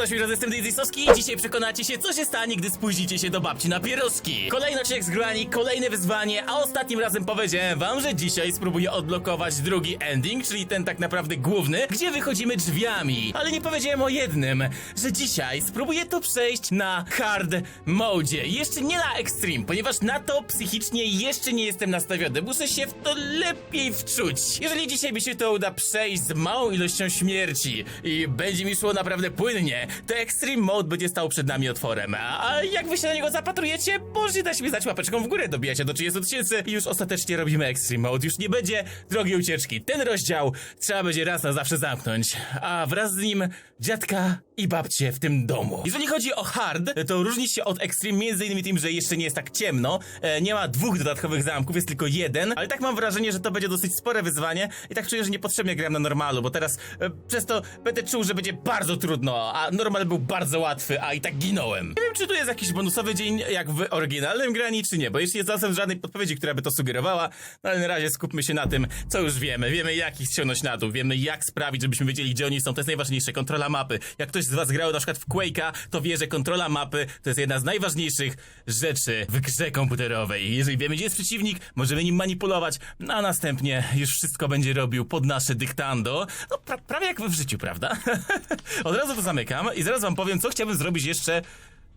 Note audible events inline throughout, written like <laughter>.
Siemano, świeżo, jestem Daisy Soski i dzisiaj przekonacie się, co się stanie, gdy spóźnicie się do babci na pieroski. Kolejny odcinek z grani, kolejne wyzwanie, a ostatnim razem powiedziałem wam, że dzisiaj spróbuję odblokować drugi ending, czyli ten tak naprawdę główny, gdzie wychodzimy drzwiami. Ale nie powiedziałem o jednym, że dzisiaj spróbuję to przejść na hard modzie. Jeszcze nie na extreme, ponieważ na to psychicznie jeszcze nie jestem nastawiony. Muszę się w to lepiej wczuć. Jeżeli dzisiaj mi się to uda przejść z małą ilością śmierci i będzie mi szło naprawdę płynnie, to Extreme Mode będzie stał przed nami otworem. A jak wy się na niego zapatrujecie, możecie dać mi znać łapeczką w górę, dobijacie do 30 tysięcy i już ostatecznie robimy Extreme Mode. Już nie będzie drogiej ucieczki. Ten rozdział trzeba będzie raz na zawsze zamknąć, a wraz z nim dziadka i babcie w tym domu. Jeżeli chodzi o hard, to różni się od Extreme między innymi tym, że jeszcze nie jest tak ciemno, e, nie ma dwóch dodatkowych zamków, jest tylko jeden, ale tak mam wrażenie, że to będzie dosyć spore wyzwanie i tak czuję, że niepotrzebnie gram na normalu, bo teraz e, przez to będę czuł, że będzie bardzo trudno, a normal był bardzo łatwy, a i tak ginąłem. Nie wiem, czy tu jest jakiś bonusowy dzień, jak w oryginalnym grani, czy nie, bo jeszcze nie znalazłem żadnej podpowiedzi, która by to sugerowała, no ale na razie skupmy się na tym, co już wiemy. Wiemy, jak ich ściągnąć na dół, wiemy, jak sprawić, żebyśmy wiedzieli, gdzie oni są, to jest najważniejsze, kontrola mapy. Jak ktoś z was grał na przykład w Quake'a, to wie, że kontrola mapy to jest jedna z najważniejszych rzeczy w grze komputerowej. Jeżeli wiemy, gdzie jest przeciwnik, możemy nim manipulować, no a następnie już wszystko będzie robił pod nasze dyktando. No pra prawie jak w życiu, prawda? <laughs> Od razu to zamykam i zaraz wam powiem, co chciałbym zrobić jeszcze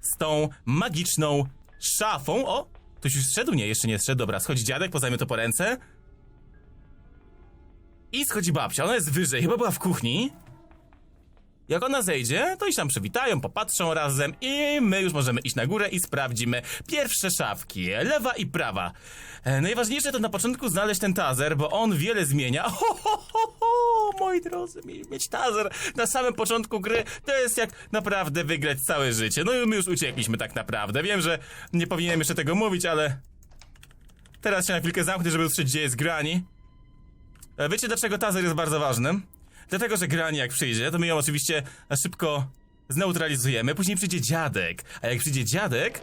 z tą magiczną szafą. O! Ktoś już zszedł? Nie, jeszcze nie zszedł. Dobra, schodzi dziadek, poznajmy to po ręce. I schodzi babcia, ona jest wyżej, chyba była w kuchni. Jak ona zejdzie, to i tam przywitają, popatrzą razem i my już możemy iść na górę i sprawdzimy pierwsze szafki, lewa i prawa. E, najważniejsze to na początku znaleźć ten tazer, bo on wiele zmienia. <laughs> Ho, ho, ho, ho, moi drodzy, mi- mieć tazer na samym początku gry to jest jak naprawdę wygrać całe życie. No i my już uciekliśmy tak naprawdę. Wiem, że nie powinienem jeszcze tego mówić, ale teraz się na chwilkę zamknę, żeby usłyszeć, gdzie jest grani. E, Wiecie dlaczego tazer jest bardzo ważny? Dlatego, że grani jak przyjdzie, to my ją oczywiście szybko zneutralizujemy. Później przyjdzie dziadek. A jak przyjdzie dziadek,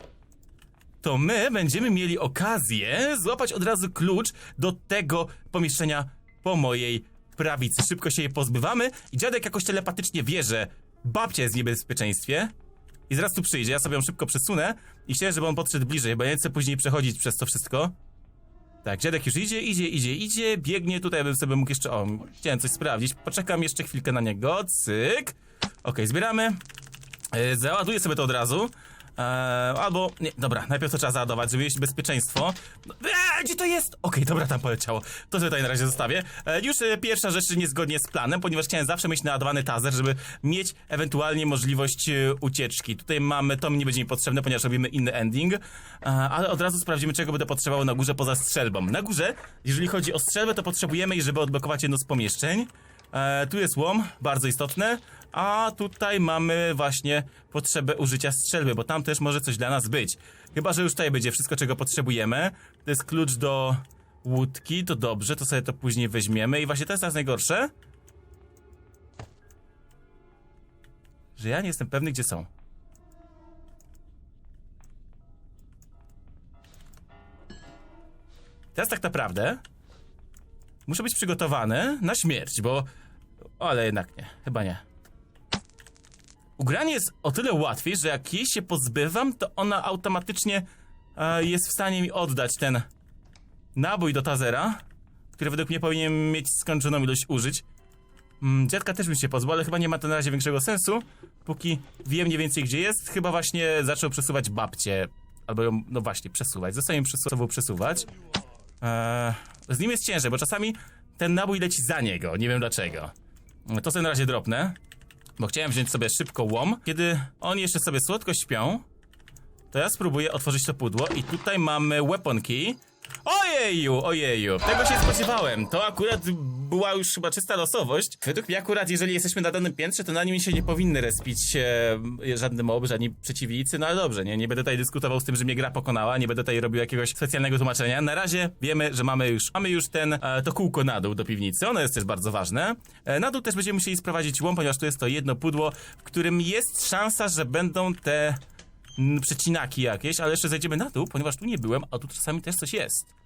to my będziemy mieli okazję złapać od razu klucz do tego pomieszczenia po mojej prawicy. Szybko się jej pozbywamy i dziadek jakoś telepatycznie wie, że babcia jest w niebezpieczeństwie. I zaraz tu przyjdzie, ja sobie ją szybko przesunę i chciałem, żeby on podszedł bliżej, bo ja nie chcę później przechodzić przez to wszystko. Tak, dziadek już idzie, idzie, idzie, idzie, biegnie, tutaj bym sobie mógł jeszcze, o, chciałem coś sprawdzić, poczekam jeszcze chwilkę na niego, cyk. Okej, zbieramy, e, załaduję sobie to od razu, e, albo, nie, dobra, najpierw to trzeba załadować, żeby mieć bezpieczeństwo. No, e, gdzie to jest? Okej, dobra, tam poleciało, to sobie tutaj na razie zostawię. E, już e, pierwsza rzecz niezgodnie z planem, ponieważ chciałem zawsze mieć naładowany tazer, żeby mieć ewentualnie możliwość e, ucieczki. Tutaj mamy, to mi nie będzie mi potrzebne, ponieważ robimy inny ending, e, ale od razu sprawdzimy, czego będę potrzebował na górze poza strzelbą. Na górze, jeżeli chodzi o strzelbę, to potrzebujemy żeby odblokować jedno z pomieszczeń. E, tu jest łom, bardzo istotne, a tutaj mamy właśnie potrzebę użycia strzelby, bo tam też może coś dla nas być. Chyba, że już tutaj będzie wszystko, czego potrzebujemy. To jest klucz do łódki, to dobrze, to sobie to później weźmiemy. I właśnie to jest teraz najgorsze, że ja nie jestem pewny, gdzie są. Teraz tak naprawdę muszę być przygotowany na śmierć, bo... Ale jednak nie, chyba nie. Ugranie jest o tyle łatwiej, że jak jej się pozbywam, to ona automatycznie e, jest w stanie mi oddać ten nabój do tazera, który według mnie powinien mieć skończoną ilość użyć. Mm, dziadka też bym się pozbył, ale chyba nie ma to na razie większego sensu. Póki wiem mniej więcej gdzie jest, chyba właśnie zaczął przesuwać babcię. Albo ją, no właśnie, przesuwać. Zostaje ją przesuwał przesuwać. Eee, z nim jest ciężej, bo czasami ten nabój leci za niego, nie wiem dlaczego. To sobie na razie dropnę, bo chciałem wziąć sobie szybko łom. Kiedy oni jeszcze sobie słodko śpią, to ja spróbuję otworzyć to pudło i tutaj mamy weapon key. Ojeju, ojeju, tego się spodziewałem. To akurat była już chyba czysta losowość. Według mnie akurat, jeżeli jesteśmy na danym piętrze, to na nim się nie powinny respić e, żadne moby, żadni przeciwnicy, no ale dobrze, nie, nie będę tutaj dyskutował z tym, że mnie gra pokonała, nie będę tutaj robił jakiegoś specjalnego tłumaczenia. Na razie wiemy, że mamy już, mamy już ten, e, to kółko na dół do piwnicy, ono jest też bardzo ważne. E, na dół też będziemy musieli sprowadzić łom, ponieważ tu jest to jedno pudło, w którym jest szansa, że będą te przecinaki jakieś, ale jeszcze zejdziemy na dół, ponieważ tu nie byłem, a tu czasami też coś jest.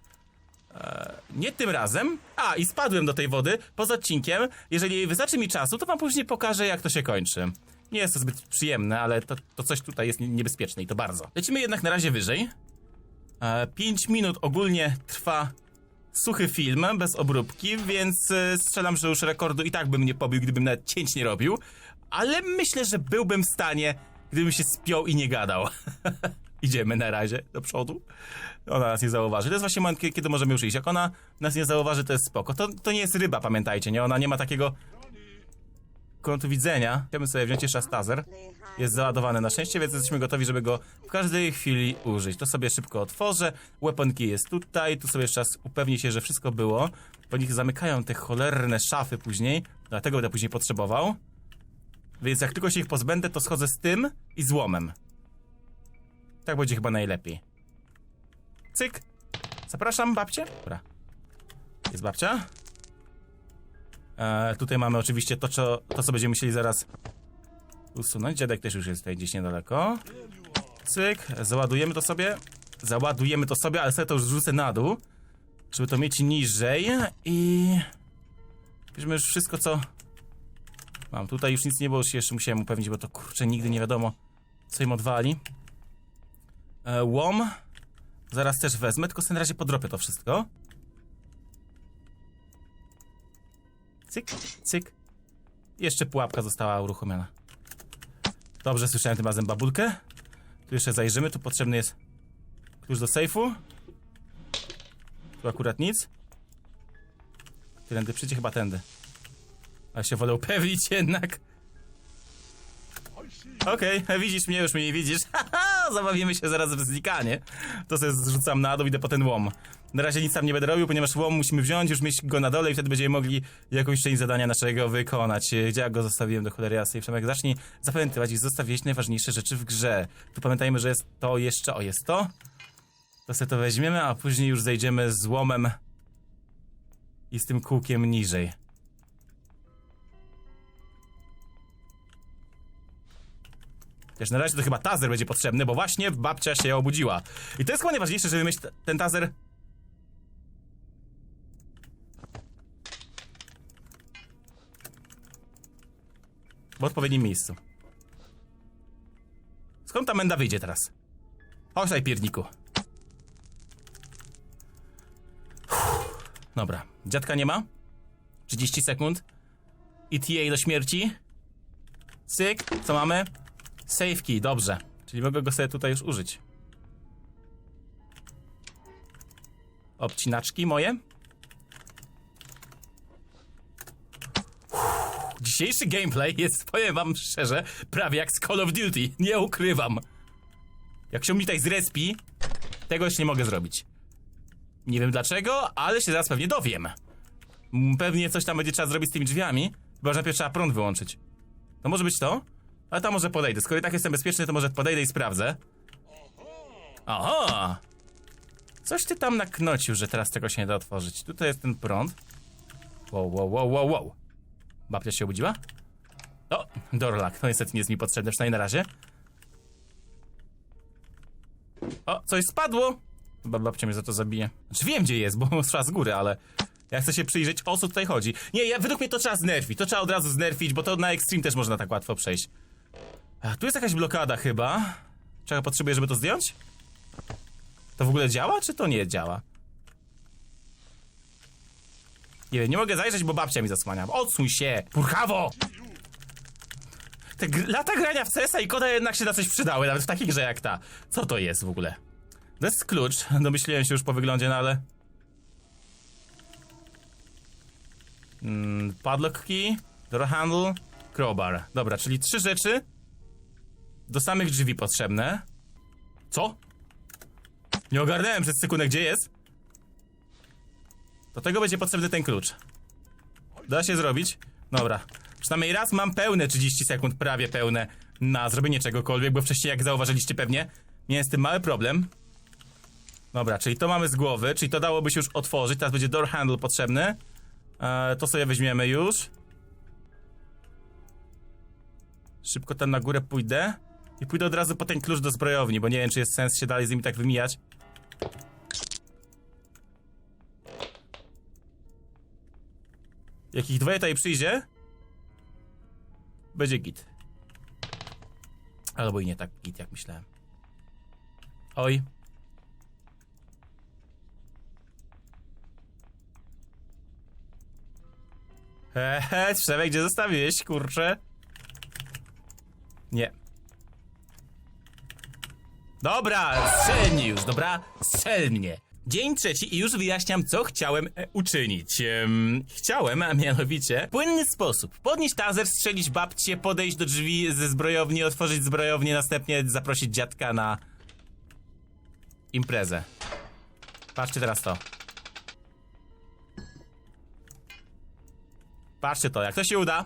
Eee, nie tym razem. A, i spadłem do tej wody poza odcinkiem. Jeżeli wystarczy mi czasu, to wam później pokażę, jak to się kończy. nie jest to zbyt przyjemne, ale to, to coś tutaj jest nie- niebezpieczne i to bardzo. Lecimy jednak na razie wyżej. E, 5 minut ogólnie trwa suchy film, bez obróbki, więc e, strzelam, że już rekordu i tak bym nie pobił, gdybym nawet cięć nie robił. Ale myślę, że byłbym w stanie, gdybym się spiął i nie gadał. <laughs> Idziemy na razie do przodu. Ona nas nie zauważy. To jest właśnie moment, kie- kiedy możemy już iść. Jak ona nas nie zauważy, to jest spoko. To, to nie jest ryba, pamiętajcie, nie? Ona nie ma takiego kątu widzenia. Chciałbym sobie wziąć jeszcze raz taser. Jest załadowany na szczęście, więc jesteśmy gotowi, żeby go w każdej chwili użyć. To sobie szybko otworzę. Weapon key jest tutaj. Tu sobie jeszcze raz upewnię się, że wszystko było. Bo nich zamykają te cholerne szafy później. Dlatego będę później potrzebował. Więc jak tylko się ich pozbędę, to schodzę z tym i złomem. Tak będzie chyba najlepiej. Cyk. Zapraszam babcię. Dobra. Jest babcia. E, tutaj mamy oczywiście to co, to, co będziemy musieli zaraz usunąć. Dziadek też już jest tutaj gdzieś niedaleko. Cyk. Załadujemy to sobie. Załadujemy to sobie, ale sobie to już rzucę na dół. Żeby to mieć niżej. I... Bierzemy już wszystko, co... Mam tutaj już nic nie było, już jeszcze musiałem upewnić, bo to kurczę nigdy nie wiadomo, co im odwali. E, łom. Zaraz też wezmę, tylko sobie na razie podropię to wszystko. Cyk, cyk. Jeszcze pułapka została uruchomiona. Dobrze, słyszałem tym razem babulkę. Tu jeszcze zajrzymy, tu potrzebny jest klucz do sejfu. Tu akurat nic. Tędy przyjdzie chyba tędy. Ale się wolę upewnić <laughs> jednak. Okej, widzisz mnie, już mnie nie widzisz. <laughs> Zabawimy się zaraz w znikanie. To sobie zrzucam na dół, idę po ten łom. Na razie nic tam nie będę robił, ponieważ łom musimy wziąć, już mieć go na dole i wtedy będziemy mogli jakąś część zadania naszego wykonać. Gdzie ja go zostawiłem do cholery jasnej? Przemek, zacznij zapamiętywać i zostawić najważniejsze rzeczy w grze. Tu pamiętajmy, że jest to jeszcze, o jest to. To sobie to weźmiemy, a później już zejdziemy z łomem i z tym kółkiem niżej. Wiesz, na razie to chyba tazer będzie potrzebny, bo właśnie babcia się obudziła. I to jest chyba najważniejsze, żeby mieć ten tazer. W odpowiednim miejscu. Skąd ta menda wyjdzie teraz? Chodź tutaj, pierniku. Dobra, dziadka nie ma. 30 sekund. ETA do śmierci. Cyk, co mamy? Save key, dobrze. Czyli mogę go sobie tutaj już użyć. Obcinaczki moje. Uff, Dzisiejszy gameplay jest, powiem wam szczerze, prawie jak z Call of Duty. Nie ukrywam. Jak się mi tutaj zrespi, tego już nie mogę zrobić. Nie wiem dlaczego, ale się zaraz pewnie dowiem. Mm, Pewnie coś tam będzie trzeba zrobić z tymi drzwiami, chyba że najpierw trzeba prąd wyłączyć. To może być to? Ale tam może podejdę. Skoro i tak jestem bezpieczny, to może podejdę i sprawdzę. Aha! Coś ty tam naknocił, że teraz tego się nie da otworzyć. Tutaj jest ten prąd. Wow, wow, wow, wow, wow. Babcia się obudziła? O, Dorlak. To niestety nie jest mi potrzebne, przynajmniej na razie. O, coś spadło! Chyba babcia mnie za to zabije. Znaczy wiem, gdzie jest, bo <laughs> trzeba z góry, ale... Ja chcę się przyjrzeć, o co tutaj chodzi. Nie, ja, według mnie to trzeba znerfić. To trzeba od razu znerfić, bo to na Extreme też można tak łatwo przejść. Tu jest jakaś blokada chyba. Czego potrzebuję, żeby to zdjąć? To w ogóle działa, czy to nie działa? Nie wiem, nie mogę zajrzeć, bo babcia mi zasłania. Odsuń się! Purchawo! Te gr lata grania w CS-a i koda jednak się na coś przydały, nawet w takiej grze jak ta. Co to jest w ogóle? To jest klucz. <laughs> Domyśliłem się już po wyglądzie, no ale... Mm, padlock key, door handle, crowbar. Dobra, czyli trzy rzeczy do samych drzwi potrzebne. Co? Nie ogarnąłem przez sekundę, gdzie jest. Do tego będzie potrzebny ten klucz. Da się zrobić? Dobra. Przynajmniej raz mam pełne 30 sekund, prawie pełne, na zrobienie czegokolwiek, bo wcześniej, jak zauważyliście pewnie, miałem z tym mały problem. Dobra, czyli to mamy z głowy, czyli to dałoby się już otworzyć. Teraz będzie door handle potrzebny. E, to sobie weźmiemy już. Szybko tam na górę pójdę. I pójdę od razu po ten klucz do zbrojowni, bo nie wiem, czy jest sens się dalej z nimi tak wymijać. Jak ich dwoje tutaj przyjdzie, będzie git. Albo i nie tak git, jak myślałem. Oj. Hehe, gdzie zostawiłeś, kurczę? Nie. Dobra, strzel już, dobra? Strzel mnie. Dzień trzeci i już wyjaśniam, co chciałem e, uczynić. Ehm, chciałem, a mianowicie, płynny sposób podnieść taser, strzelić babcię, podejść do drzwi ze zbrojowni, otworzyć zbrojownię, następnie zaprosić dziadka na imprezę. Patrzcie teraz to. Patrzcie to, jak to się uda,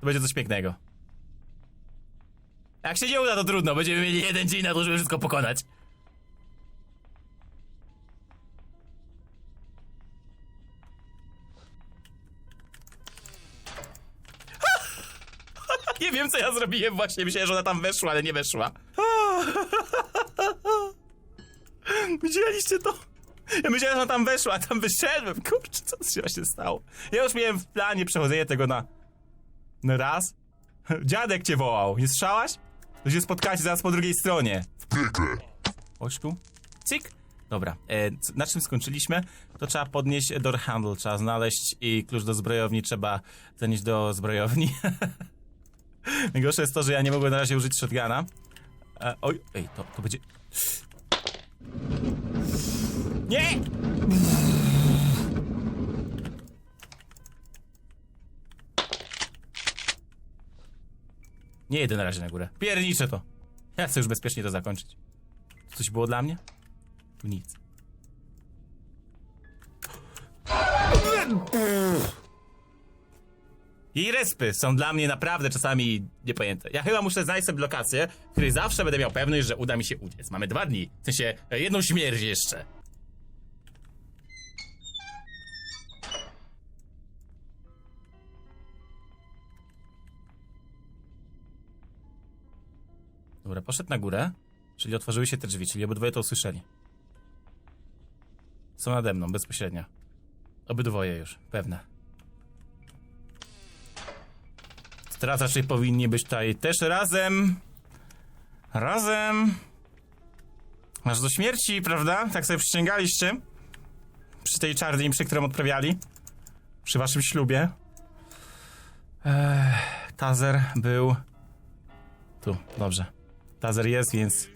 to będzie coś pięknego. Jak się nie uda, to trudno, będziemy mieli jeden dzień na to, żeby wszystko pokonać. <laughs> Nie wiem, co ja zrobiłem właśnie. Myślałem, że ona tam weszła, ale nie weszła. <laughs> Widzieliście to? Ja myślałem, że ona tam weszła, a tam wyszedłem. Kurczę, co się właśnie stało? Ja już miałem w planie przechodzenie tego na... Na raz. Dziadek cię wołał. Nie słyszałaś? To się spotkacie zaraz po drugiej stronie. Chodź tu. Cyk. Dobra, e, na czym skończyliśmy? To trzeba podnieść door handle, trzeba znaleźć i klucz do zbrojowni trzeba zanieść do zbrojowni. <laughs> Najgorsze jest to, że ja nie mogłem na razie użyć shotguna. E, oj, ej, to, to będzie... Nie! Nie jedę na razie na górę. Pierniczę to. Ja chcę już bezpiecznie to zakończyć. Coś było dla mnie? Tu nic. I respy są dla mnie naprawdę czasami niepojęte. Ja chyba muszę znaleźć sobie lokację, w której zawsze będę miał pewność, że uda mi się uciec. Mamy dwa dni. W sensie, e, jedną śmierć jeszcze. Dobra, poszedł na górę, czyli otworzyły się te drzwi, czyli obydwoje to usłyszeli. Są nade mną, bezpośrednio. Obydwoje już, pewne. Teraz raczej powinni być tutaj też razem. Razem. Aż do śmierci, prawda? Tak sobie przysięgaliście. Przy tej czarnej przy którą odprawiali. Przy waszym ślubie. Ech, tazer był... Tu, dobrze. Tazer jest, więc...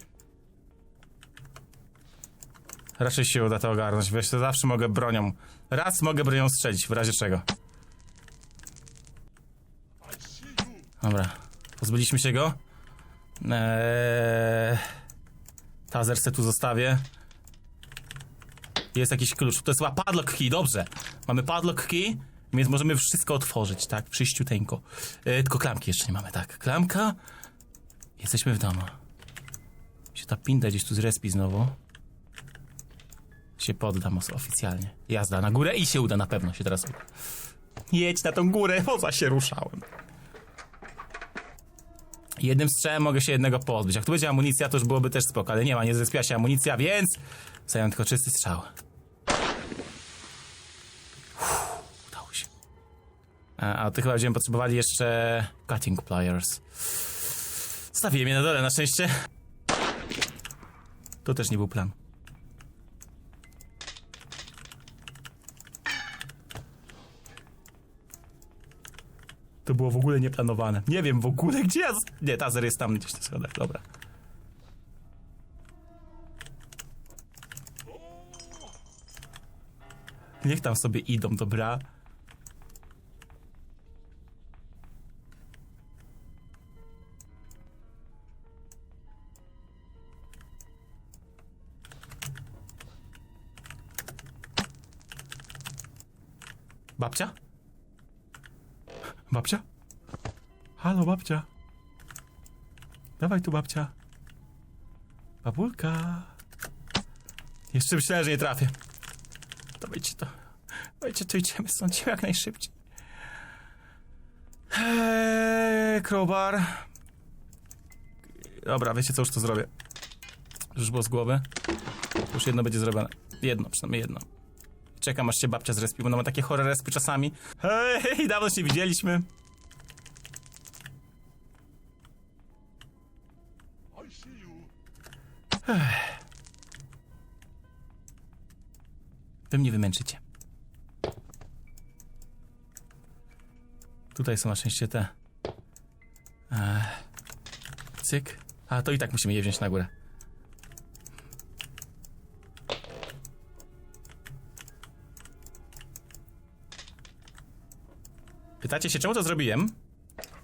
Raczej się uda to ogarnąć. Wiesz, to zawsze mogę bronią... Raz mogę bronią strzelić, w razie czego. Dobra, pozbyliśmy się go. Eee... Tazer se tu zostawię. Jest jakiś klucz. To jest chyba padlock key, dobrze. Mamy padlock key, więc możemy wszystko otworzyć, tak? Przyjściuteńko. Eee, tylko klamki jeszcze nie mamy, tak? Klamka. Jesteśmy w domu. Się ta pinda gdzieś tu zrespi znowu. Się poddam oficjalnie. Jazda na górę i się uda, na pewno się teraz uda. Jedź na tą górę, poza się ruszałem. Jednym strzałem mogę się jednego pozbyć. Jak tu będzie amunicja, to już byłoby też spoko, ale nie ma, nie zespiła się amunicja, więc zająłem tylko czysty strzał. Uff, udało się. A, a ty chyba będziemy potrzebowali jeszcze cutting pliers. Stawiłem je na dole, na szczęście. To też nie był plan. To było w ogóle nieplanowane. Nie wiem w ogóle gdzie ja... Nie, tazer jest tam gdzieś na schodach, dobra. Niech tam sobie idą, dobra? Babcia? Babcia? Halo, babcia. Dawaj tu, babcia. Babulka. Jeszcze myślałem, że nie trafię. Dawajcie to. Dawajcie to, idziemy stąd jak najszybciej. Eee, crowbar. Dobra, wiecie co, już to zrobię. Już było z głowy. Już jedno będzie zrobione. Jedno, przynajmniej jedno. Czekam aż się babcia zrespi, bo ona ma takie chore respy czasami. Hej, dawno się widzieliśmy. Wy mnie wymęczycie. Tutaj są na szczęście te. Eee, cyk. A to i tak musimy je wziąć na górę. Pytacie się, czemu to zrobiłem?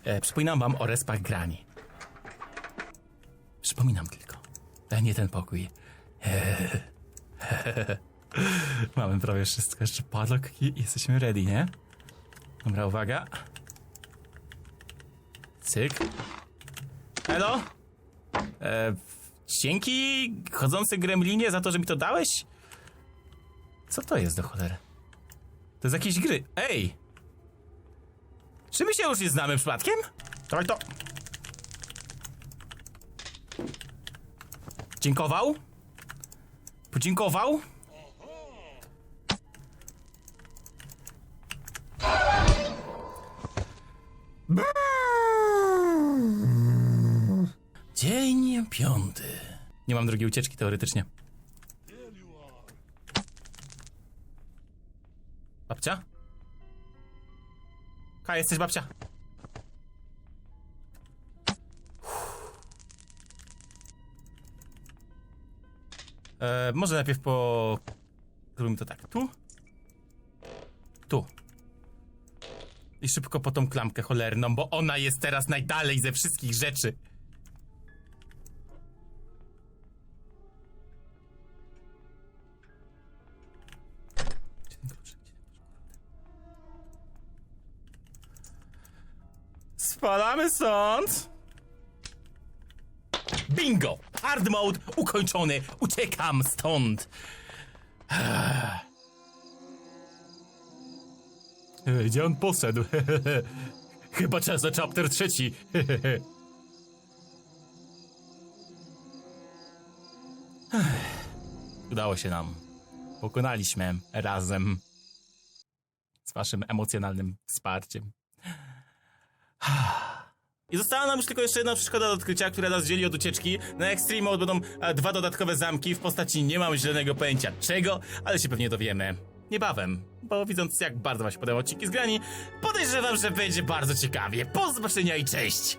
E, przypominam wam o respach grani. Przypominam tylko. E, nie ten pokój. <laughs> Mamy prawie wszystko. Jeszcze padlock i jesteśmy ready, nie? Dobra, uwaga. Cyk. Hello? E, dzięki chodzący gremlinie za to, że mi to dałeś? Co to jest do cholery? To jest jakieś gry. Ej! Czy my się już nie znamy przypadkiem? Dawaj to. Dziękował? Podziękował? Dzień piąty. Nie mam drugiej ucieczki teoretycznie. Babcia? Ka, jesteś babcia? E, może najpierw po... Zróbmy to tak. Tu. Tu. I szybko po tą klamkę cholerną, bo ona jest teraz najdalej ze wszystkich rzeczy. Spadamy stąd! Bingo! Hard mode ukończony! Uciekam stąd! Gdzie on poszedł? <laughs> Chyba czas na chapter trzeci. <laughs> Udało się nam. Pokonaliśmy razem z waszym emocjonalnym wsparciem. I została nam już tylko jeszcze jedna przeszkoda do odkrycia, która nas dzieli od ucieczki. Na Extreme Mode będą e, dwa dodatkowe zamki w postaci nie mam zielonego pojęcia czego, ale się pewnie dowiemy niebawem. Bo widząc jak bardzo wam się podobały odcinki z grani, podejrzewam, że będzie bardzo ciekawie. Po zobaczenia i cześć!